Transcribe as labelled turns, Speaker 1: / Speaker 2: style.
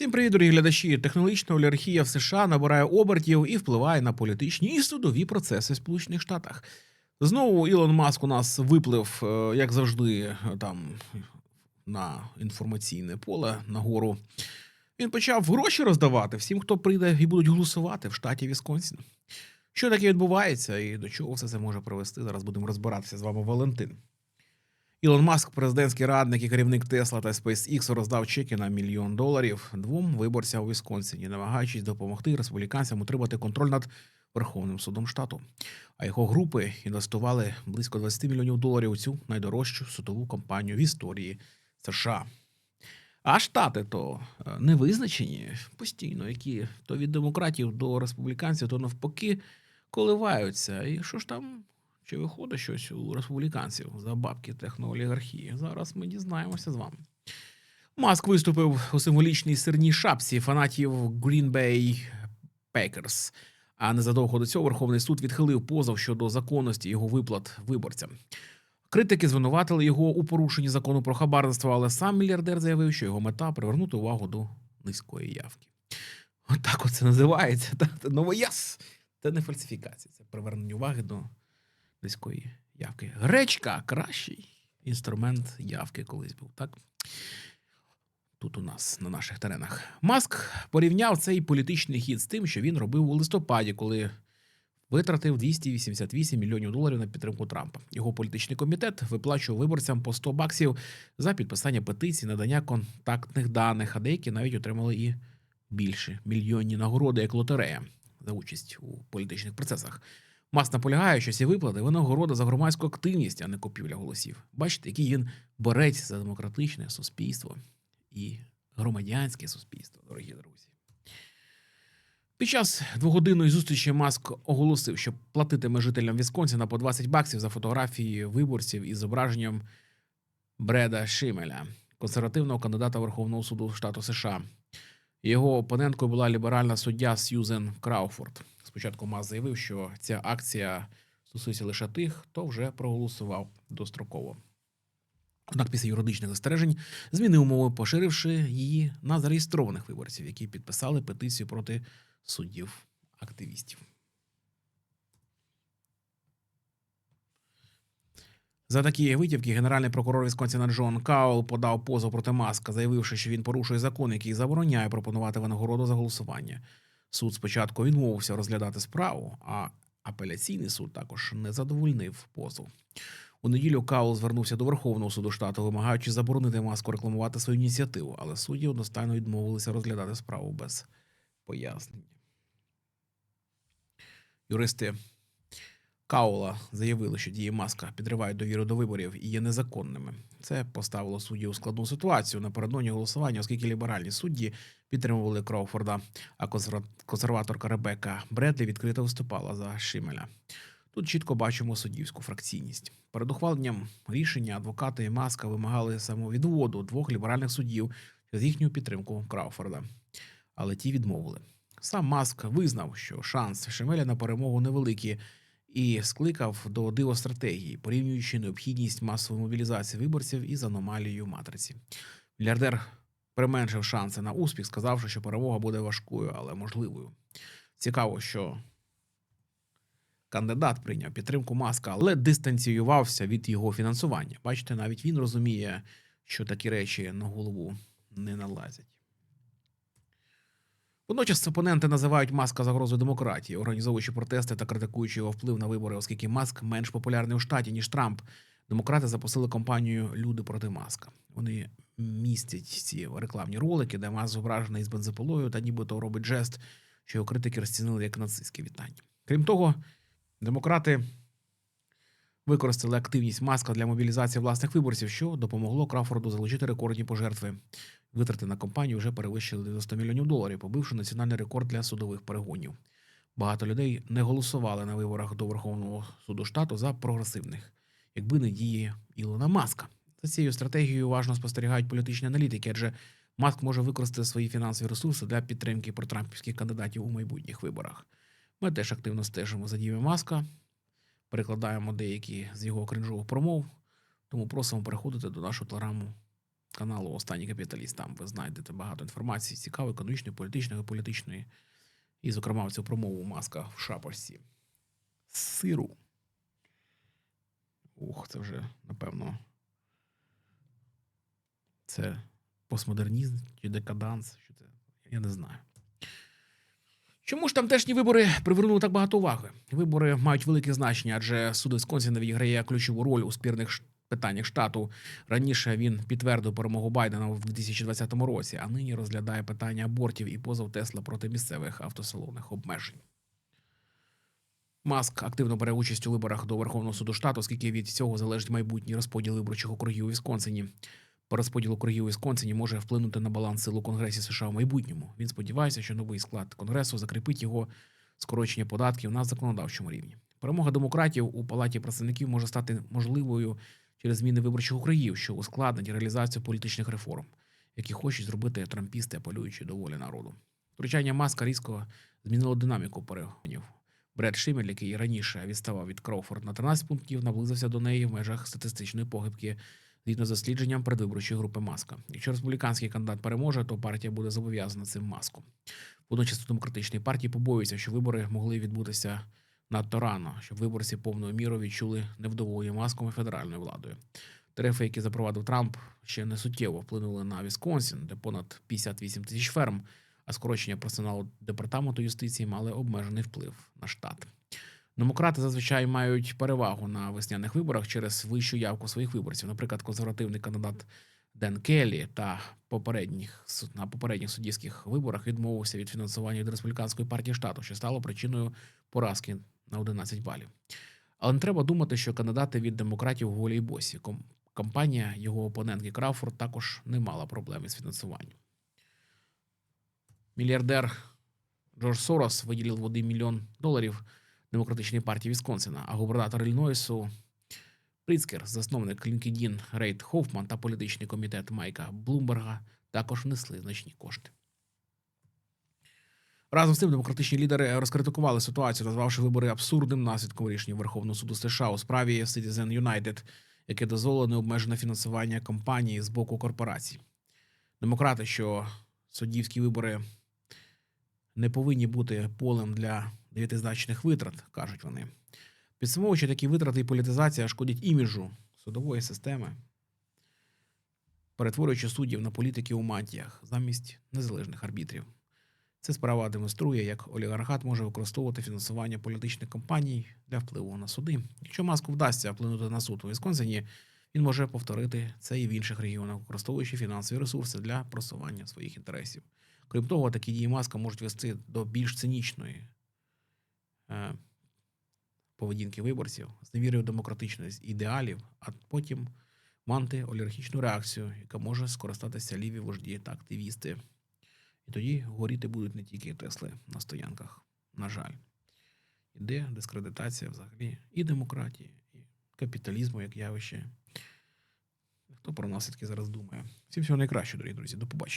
Speaker 1: Всім привіт, дорогі глядачі. Технологічна олігархія в США набирає обертів і впливає на політичні і судові процеси в Сполучених Штатах. Знову Ілон Маск у нас виплив, е, як завжди, там на інформаційне поле нагору. Він почав гроші роздавати всім, хто прийде і будуть голосувати в штаті Вісконсін. Що таке відбувається і до чого все це може привести? Зараз будемо розбиратися з вами Валентин. Ілон Маск, президентський радник і керівник Тесла та SpaceX, роздав чеки на мільйон доларів двом виборцям у Вісконсині, намагаючись допомогти республіканцям утримати контроль над Верховним судом штату. А його групи інвестували близько 20 мільйонів доларів у цю найдорожчу судову кампанію в історії США. А штати то е, не визначені постійно, які то від демократів до республіканців, то навпаки коливаються. І що ж там чи виходить щось у республіканців за бабки техноолігархії? Зараз ми дізнаємося з вами. Маск виступив у символічній сирній шапці фанатів Green Bay Packers. А незадовго до цього Верховний суд відхилив позов щодо законності його виплат виборцям. Критики звинуватили його у порушенні закону про хабарництво, але сам мільярдер заявив, що його мета привернути увагу до низької явки. Отак от це називається. Новояз. Це не фальсифікація, це привернення уваги до низької явки. Гречка кращий інструмент явки колись був, так? Тут у нас на наших теренах. Маск порівняв цей політичний хід з тим, що він робив у листопаді, коли витратив 288 мільйонів доларів на підтримку Трампа. Його політичний комітет виплачував виборцям по 100 баксів за підписання петицій, надання контактних даних, а деякі навіть отримали і більше мільйонні нагороди як лотерея за участь у політичних процесах. Маск наполягає, що ці виплати винагорода за громадську активність, а не купівля голосів. Бачите, який він борець за демократичне суспільство і громадянське суспільство, дорогі друзі. Під час двогодинної зустрічі Маск оголосив, що платитиме жителям Вісконсіна по 20 баксів за фотографії виборців із зображенням Бреда Шимеля, консервативного кандидата Верховного суду штату США. Його опоненткою була ліберальна суддя Сьюзен Крауфорд. Спочатку Мас заявив, що ця акція стосується лише тих, хто вже проголосував достроково. Однак після юридичних застережень змінив умови, поширивши її на зареєстрованих виборців, які підписали петицію проти суддів активістів. За такі витівки генеральний прокурор Вісконсіна Джон Каул подав позов проти Маска, заявивши, що він порушує закон, який забороняє пропонувати винагороду за голосування. Суд спочатку відмовився розглядати справу, а апеляційний суд також не задовольнив позов. У неділю Каул звернувся до Верховного суду штату, вимагаючи заборонити маску рекламувати свою ініціативу, але судді одностайно відмовилися розглядати справу без пояснень. Юристи Каула заявили, що дії маска підривають довіру до виборів і є незаконними. Це поставило судді у складну ситуацію напередодні голосування, оскільки ліберальні судді підтримували Кроуфорда, а консерва- консерваторка Ребека Бредлі відкрито виступала за Шимеля. Тут чітко бачимо суддівську фракційність. Перед ухваленням рішення адвокати і Маска вимагали самовідводу двох ліберальних суддів через їхню підтримку Крауфорда, але ті відмовили. Сам Маск визнав, що шанс Шемеля на перемогу невеликі, і скликав до дивостратегії, порівнюючи необхідність масової мобілізації виборців із аномалією матриці. Мільярдер применшив шанси на успіх, сказавши, що перемога буде важкою, але можливою. Цікаво, що кандидат прийняв підтримку маска, але дистанціювався від його фінансування. Бачите, навіть він розуміє, що такі речі на голову не налазять. Водночас опоненти називають Маска загрозою демократії, організовуючи протести та критикуючи його вплив на вибори, оскільки Маск менш популярний у штаті, ніж Трамп. Демократи запустили кампанію Люди проти Маска. Вони містять ці рекламні ролики, де Маск зображений з бензопилою та нібито робить жест, що його критики розцінили як нацистське вітання. Крім того, демократи використали активність маска для мобілізації власних виборців, що допомогло Крафорду залучити рекордні пожертви. Витрати на кампанію вже перевищили 90 мільйонів доларів, побивши національний рекорд для судових перегонів. Багато людей не голосували на виборах до Верховного суду штату за прогресивних, якби не дії Ілона Маска. За цією стратегією уважно спостерігають політичні аналітики, адже Маск може використати свої фінансові ресурси для підтримки протрампівських кандидатів у майбутніх виборах. Ми теж активно стежимо за діями Маска, перекладаємо деякі з його кринжових промов, тому просимо переходити до нашого телеграму каналу Останній капіталіст. Там ви знайдете багато інформації цікавої, економічної, політичної, політичної. І, зокрема, цю промову маска в шапочці. Сиру. Ух, це вже, напевно. Це постмодернізм чи декаданс? Що це? Я не знаю. Чому ж тамтешні вибори привернули так багато уваги? Вибори мають велике значення, адже суд Вісконсіна відіграє ключову роль у спірних питаннях штату. Раніше він підтвердив перемогу Байдена в 2020 році, а нині розглядає питання абортів і позов Тесла проти місцевих автосалонних обмежень. Маск активно бере участь у виборах до Верховного суду штату, оскільки від цього залежить майбутній розподіл виборчих округів у Вісконсині. По розподілу округів у Вісконсині може вплинути на баланс сил у Конгресі США в майбутньому. Він сподівається, що новий склад Конгресу закріпить його скорочення податків на законодавчому рівні. Перемога демократів у палаті представників може стати можливою через зміни виборчих округів, що ускладнить реалізацію політичних реформ, які хочуть зробити трампісти, апелюючи до волі народу. Втручання маска різко змінило динаміку перегонів. Бред Шимель, який раніше відставав від Кроуфорд на 13 пунктів, наблизився до неї в межах статистичної похибки згідно з дослідженням передвиборчої групи Маска. Якщо республіканський кандидат переможе, то партія буде зобов'язана цим маском. Водночас у демократичній партії побоюються, що вибори могли відбутися надто рано, щоб виборці повною мірою відчули невдоволення маском і федеральною владою. Тарифи, які запровадив Трамп, ще не суттєво вплинули на Вісконсін, де понад 58 тисяч ферм, а скорочення персоналу департаменту юстиції мали обмежений вплив на штат. Демократи зазвичай мають перевагу на весняних виборах через вищу явку своїх виборців. Наприклад, консервативний кандидат Ден Келлі та попередніх на попередніх суддівських виборах відмовився від фінансування від республіканської партії штату, що стало причиною поразки на 11 балів. Але не треба думати, що кандидати від демократів голі й босі. Ком- Компанія його опонентки Крафорд також не мала проблем із фінансуванням. Мільярдер Джордж Сорос виділив в 1 мільйон доларів демократичній партії Вісконсина, а губернатор Іллінойсу Пріцкер, засновник LinkedIn Рейд Хофман та політичний комітет Майка Блумберга також внесли значні кошти. Разом з тим, демократичні лідери розкритикували ситуацію, назвавши вибори абсурдним наслідком рішення Верховного суду США у справі Citizen United, яке дозволило необмежене фінансування кампанії з боку корпорацій. Демократи, що суддівські вибори не повинні бути полем для дев'ятизначних витрат, кажуть вони. Підсумовуючи такі витрати і політизація шкодять іміджу судової системи, перетворюючи суддів на політики у мантіях замість незалежних арбітрів. Ця справа демонструє, як олігархат може використовувати фінансування політичних кампаній для впливу на суди. Якщо маску вдасться вплинути на суд у Вісконсині, він може повторити це і в інших регіонах, використовуючи фінансові ресурси для просування своїх інтересів. Крім того, такі дії маска можуть вести до більш цинічної е, поведінки виборців з невірою в демократичність ідеалів, а потім в антиолігархічну реакцію, яка може скористатися ліві вожді та активісти. І тоді горіти будуть не тільки Тесли на стоянках. На жаль, іде дискредитація взагалі і демократії, і капіталізму як явище. Хто про наслідки зараз думає? Всім всього найкращого, дорогі друзі. До побачення.